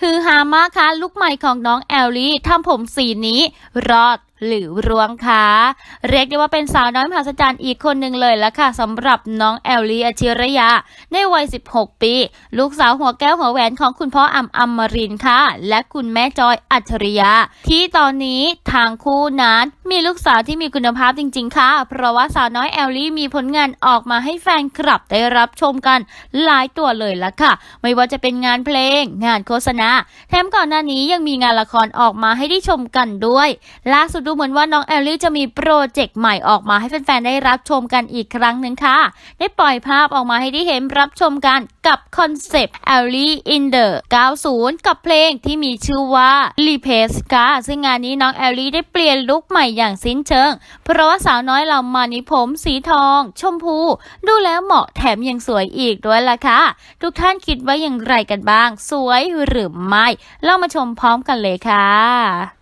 ฮือฮามากค่ะลุกใหม่ของน้องแอลลี่ทำผมสีนี้ รอด หรือรวงคะเรียกได้ว่าเป็นสาวน้อยมหัศจรรย์อีกคนหนึ่งเลยละค่ะสำหรับน้องแอลลี่อชิรยา ในวัย 16 ปี ลูกสาวหัวแก้วหัวแหวนของคุณพ่ออัมอัมมรินค่ะ และคุณแม่จอยอัจฉริยะที่ตอนนี้ทางคู่นั้นมีลูกสาวที่มีคุณภาพจริง ๆ ค่ะ เพราะว่าสาวน้อยแอลลี่มีผลงานออกมาให้แฟนคลับได้รับชมกันหลายตัวเลยละค่ะ ไม่ว่าจะเป็นงานเพลง งานโฆษณาแถมก่อนหน้านี้ยังมีงานละครออกมาให้ได้ชมกันด้วยล่าสุดดูเหมือนว่าน้องแอลลี่จะมีโปรเจกต์ใหม่ออกมาให้แฟนๆได้รับชมกันอีกครั้งหนึ่งค่ะ ได้ปล่อยภาพออกมาให้ได้เห็นรับชมกันกับคอนเซปต์ Ellie in the 90 กับเพลงที่มีชื่อว่า l e p e s c a ซึ่งงานนี้น้องแอลลี่ได้เปลี่ยนลุคใหม่อย่างสิ้นเชิง เพราะว่าสาวน้อยเรามานิผมสีทอง ชมพู ดูแล้วเหมาะแถมยังสวยอีกด้วยล่ะค่ะ ทุกท่านคิดว่าอย่างไรกันบ้าง สวยหรือไม่ เรามาชมพร้อมกันเลยค่ะ